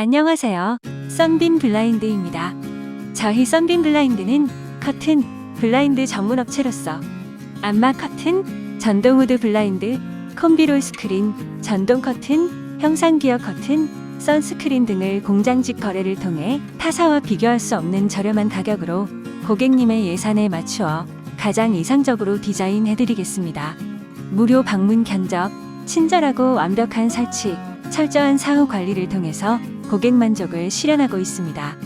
안녕하세요. 썬빔 블라인드입니다. 저희 썬빔 블라인드는 커튼, 블라인드 전문 업체로서 안마 커튼, 전동 후드 블라인드, 콤비롤 스크린, 전동 커튼, 형상 기어 커튼, 선스크린 등을 공장직 거래를 통해 타사와 비교할 수 없는 저렴한 가격으로 고객님의 예산에 맞추어 가장 이상적으로 디자인해드리겠습니다. 무료 방문 견적, 친절하고 완벽한 설치, 철저한 사후 관리를 통해서 고객 만족을 실현하고 있습니다.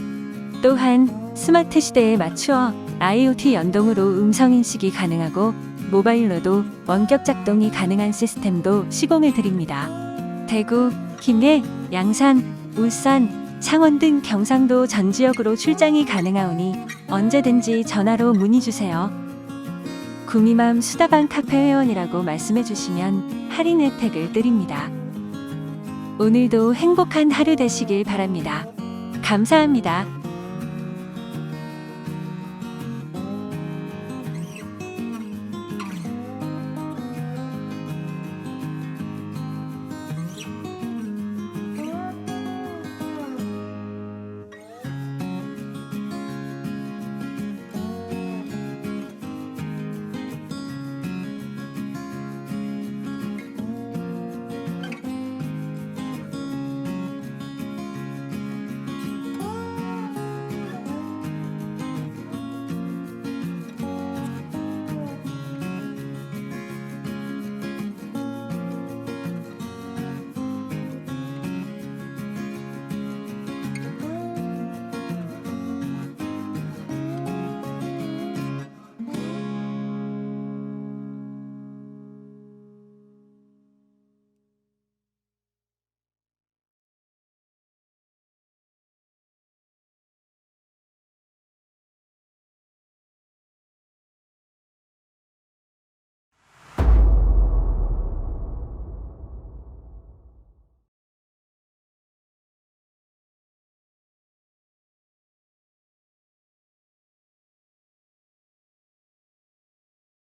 또한 스마트 시대에 맞추어 IoT 연동으로 음성 인식이 가능하고 모바일로도 원격 작동이 가능한 시스템도 시공해 드립니다. 대구, 김해, 양산, 울산, 창원 등 경상도 전 지역으로 출장이 가능하오니 언제든지 전화로 문의 주세요. 구미맘 수다방 카페 회원이라고 말씀해 주시면 할인 혜택을 드립니다. 오늘도 행복한 하루 되시길 바랍니다. 감사합니다.